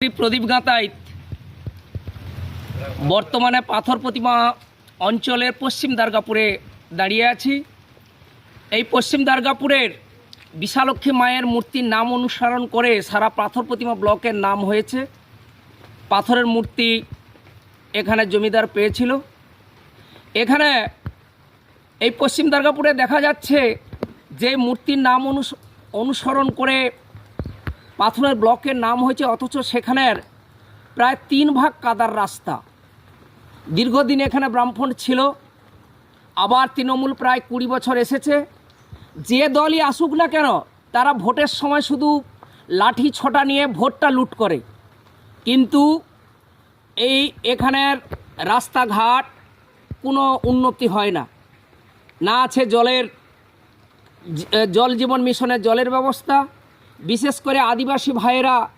প্রদীপ গাঁতাইত বর্তমানে পাথর প্রতিমা অঞ্চলের পশ্চিম দার্গাপুরে দাঁড়িয়ে আছি। এই পশ্চিম দার্গাপুরের বিশালক্ষী মায়ের মূর্তির নাম অনুসরণ করে সারা পাথর প্রতিমা ব্লকের নাম হয়েছে। পাথরের মূর্তি এখানে জমিদার পেয়েছিল। এখানে এই পশ্চিম দার্গাপুরে দেখা যাচ্ছে যে মূর্তির নাম অনুস- অনুসরণ করে পাথরের ব্লকের নাম হয়েছে, অথচ সেখানের প্রায় তিন ভাগ কাদার রাস্তা। দীর্ঘদিন এখানে ব্রাহ্মণ ছিল, আবার তৃণমূল প্রায় কুড়ি বছর এসেছে। যে দলই আসুক না কেন, তারা ভোটের সময় শুধু লাঠি ছটা নিয়ে ভোটটা লুট করে। কিন্তু এই এখানের রাস্তাঘাট কোনো উন্নতি হয় না। না আছে জলের, জল জীবন মিশনের জলের ব্যবস্থা বিশেষ করে আদিবাসী ভাইয়েরা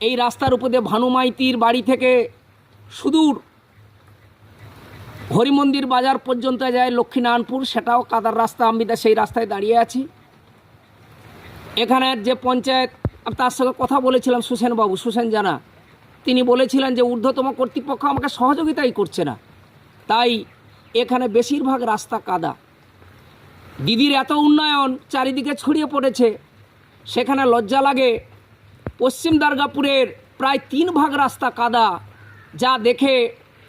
এই রাস্তার উপরে ভানুমাইতির বাড়ি থেকে সুদূর হরিমন্দির বাজার পর্যন্ত যায় লক্ষ্মীনারায়ণপুর, সেটাও কাদার রাস্তা, আমি সেই রাস্তায় দাঁড়িয়ে আছি। এখানের যে পঞ্চায়েত, আমি তার সঙ্গে কথা বলেছিলাম সুসেনবাবু, সুসেন জানা। তিনি বলেছিলেন যে ঊর্ধ্বতম কর্তৃপক্ষ আমাকে সহযোগিতাই করছে না। তাই এখানে বেশিরভাগ রাস্তা কাদা। দিদির এত উন্নয়ন, চারিদিকে ছড়িয়ে পড়েছে। সেখানে লজ্জা লাগে। পশ্চিম দার্গাপুরের প্রায় তিন ভাগ রাস্তা কাদা, যা দেখে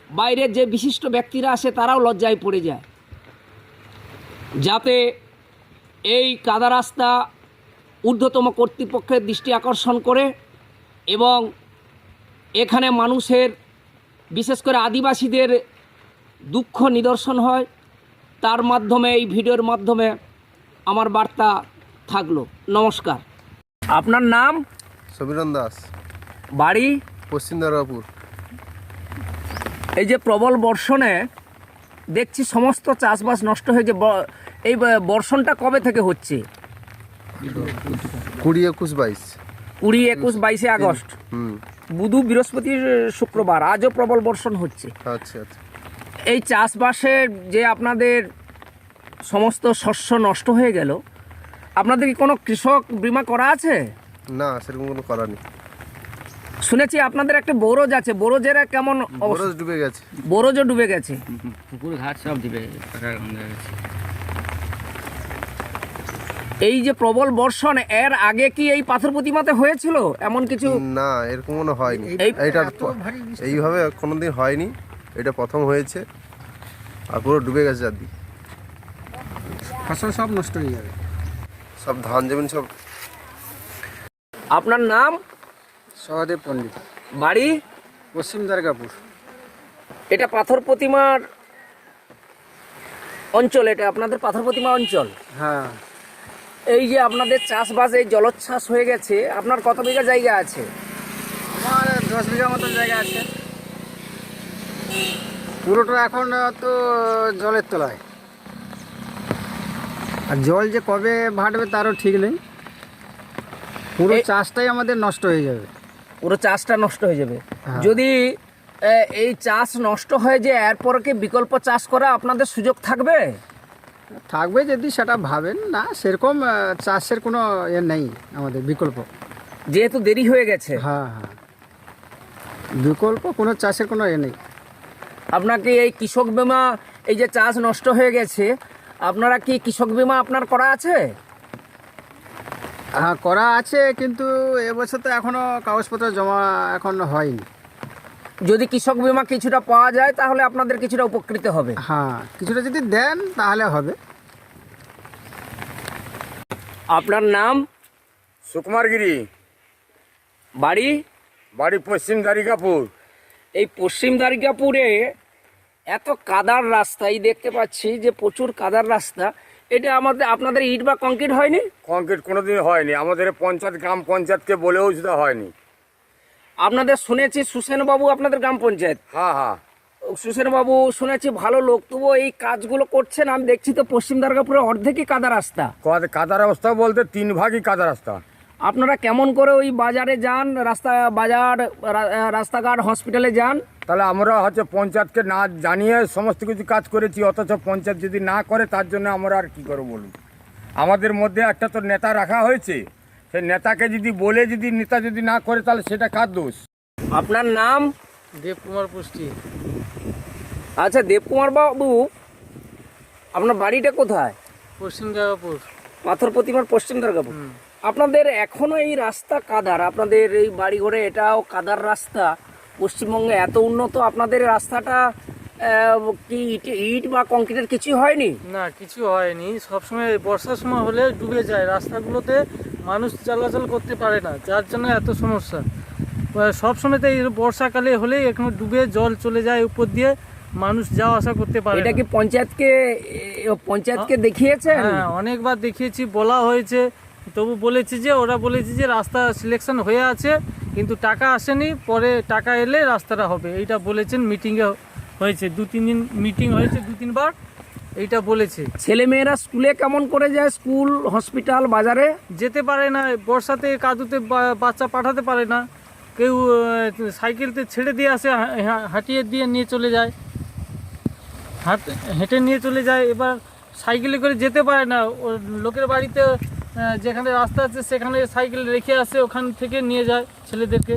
বাইরের যে বিশিষ্ট ব্যক্তিরা আসে তারাও লজ্জায় পড়ে যায়। যাতে এই কাদা রাস্তা ঊর্ধ্বতম কর্তৃপক্ষের দৃষ্টি আকর্ষণ করে এবং এখানে মানুষের, বিশেষ করে আদিবাসীদের দুঃখ নিদর্শন হয়। তার মাধ্যমে, এই ভিডিওর মাধ্যমে আমার বার্তা থাকল। নমস্কার। আপনার নাম? সমীরণ দাস। বাড়ি? পশ্চিম দুর্গাপুর এই যে প্রবল বর্ষণে দেখছি সমস্ত চাষবাস নষ্ট হয়েছে। এই বর্ষণটা কবে থেকে হচ্ছে? কুড়ি একুশ বাইশ। কুড়ি একুশ বাইশে আগস্ট। হুম। বুধু বৃহস্পতির শুক্রবার আজও প্রবল বর্ষণ হচ্ছে। আচ্ছা আচ্ছা। এই চাষবাসের যে আপনাদের সমস্ত শস্য নষ্ট হয়ে গেল আপনাদের কি কোনো কৃষক বিমা করা আছে? না সেরকম কোনো করা নেই। শুনেছি আপনাদের একটা বোরজ আছে বোরজের কেমন অবস্থা? বরজ ডুবে গেছে। বোরজও ডুবে গেছে। পুকুর ঘাট সব গন্ধ গেছে এই যে প্রবল বর্ষণ এর আগে কি এই পাথর প্রতিমাতে হয়েছিল? এমন কিছু? না এরকম কোনো হয়নি। এইটা এইভাবে কোনোদিন হয়নি। এটা প্রথম হয়েছে। আর পুরো ডুবে গেছে চারদিক। ফসল সব নষ্ট হয়ে যাবে। সব ধান জমিন সব। আপনার নাম? সহদেব পণ্ডিত। বাড়ি? পশ্চিম দুর্গাপুর এটা পাথর প্রতিমার অঞ্চল এটা আপনাদের পাথর প্রতিমা অঞ্চল? হ্যাঁ। এই যে আপনাদের চাষবাস এই জলোচ্ছ্বাস হয়ে গেছে আপনার কত বিঘা জায়গা আছে? আমার দশ বিঘা মতো জায়গা আছে। পুরোটা এখন তো জলের তলায়। আর জল যে কবে ভাটবে তারও ঠিক নেই। পুরো চাষটাই আমাদের নষ্ট হয়ে যাবে। পুরো চাষটা নষ্ট হয়ে যাবে। হ্যাঁ। যদি এই চাষ নষ্ট হয়ে যে এরপর কি বিকল্প চাষ করা আপনাদের সুযোগ থাকবে? থাকবে যদি সেটা ভাবেন না সেরকম চাষের কোনো এ নেই আমাদের বিকল্প। যেহেতু দেরি হয়ে গেছে। হ্যাঁ হ্যাঁ। বিকল্প কোনো চাষের কোনো এ নেই। আপনাকে এই কৃষক বিমা এই যে চাষ নষ্ট হয়ে গেছে আপনারা কি কৃষক বিমা আপনার করা আছে? হ্যাঁ করা আছে কিন্তু এবছর তো এখনও কাগজপত্র জমা এখন হয়নি। যদি কৃষক বিমা কিছুটা পাওয়া যায় তাহলে আপনাদের কিছুটা উপকৃত হবে। হ্যাঁ কিছুটা যদি দেন তাহলে হবে। আপনার নাম? সুকুমারগিরি। বাড়ি? বাড়ি পশ্চিম দারিকাপুর এই পশ্চিম দারিকাপুরে এত কাদার রাস্তা এই দেখতে পাচ্ছি যে প্রচুর কাদার রাস্তা। এটা আমাদের আপনাদের ইট বা কংক্রিট হয়নি? কংক্রিট কোনোদিন হয়নি। আমাদের পঞ্চায়েত গ্রাম পঞ্চায়েতকে বলেও সেটা হয়নি। আপনাদের শুনেছি সুসেনবাবু আপনাদের গ্রাম পঞ্চায়েত। হ্যাঁ হ্যাঁ। সুসেনবাবু শুনেছি ভালো লোক তবুও এই কাজগুলো করছেন। আমি দেখছি তো পশ্চিম দুর্গাপুরে অর্ধেকই কাদা রাস্তা। কাদ- কাদা রাস্তা বলতে তিন ভাগই কাদা রাস্তা। আপনারা কেমন করে ওই বাজারে যান রাস্তা বাজার রা- রাস্তাঘাট হসপিটালে যান? তাহলে আমরা হচ্ছে পঞ্চায়েতকে না জানিয়ে সমস্ত কিছু কাজ করেছি অথচ পঞ্চায়েত যদি না করে তার জন্য আমরা আর কি করব বলুন? আমাদের মধ্যে একটা তো নেতা রাখা হয়েছে সেই নেতাকে যদি বলে যদি নেতা যদি না করে তাহলে সেটা কার দোষ? আপনার নাম? দেবকুমার পুষ্টি। আচ্ছা দেবকুমার বাবু আপনার বাড়িটা কোথায়? পশ্চিম গাগাপুর পাথর প্রতিমার পশ্চিম দুর্গাপুর আপনাদের এখনও এই রাস্তা কাদার আপনাদের এই বাড়ি ঘরে এটাও কাদার রাস্তা। পশ্চিমবঙ্গে এত উন্নত আপনাদের রাস্তাটা কি ইট ইট বা কংক্রিটের কিছু হয়নি? না কিছু হয়নি। সবসময় বর্ষার সময় হলে ডুবে যায়। রাস্তাগুলোতে মানুষ চলাচল করতে পারে না যার জন্য এত সমস্যা। সব সময়তে এই বর্ষাকালে হলেই এখানে ডুবে জল চলে যায় উপর দিয়ে মানুষ যাওয়া আসা করতে পারে এটা কি পঞ্চায়েতকে পঞ্চায়েতকে দেখিয়েছেন? হ্যাঁ অনেকবার দেখিয়েছি বলা হয়েছে। তবু বলেছি যে ওরা বলেছি যে রাস্তা সিলেকশন হয়ে আছে কিন্তু টাকা আসেনি পরে টাকা এলে রাস্তাটা হবে। এইটা বলেছেন মিটিংয়ে হয়েছে। দু তিন দিন মিটিং হয়েছে দু তিনবার। এইটা বলেছে। ছেলেমেয়েরা স্কুলে কেমন করে যায়? স্কুল হসপিটাল বাজারে? যেতে পারে না বর্ষাতে কাদুতে বাচ্চা পাঠাতে পারে না। কেউ সাইকেলতে ছেড়ে দিয়ে আসে হাঁটিয়ে দিয়ে নিয়ে চলে যায়। হাট হেঁটে নিয়ে চলে যায়। এবার সাইকেলে করে যেতে পারে না। লোকের বাড়িতে যেখানে রাস্তা আছে সেখানে সাইকেল রেখে আসে ওখান থেকে নিয়ে যায় ছেলেদেরকে।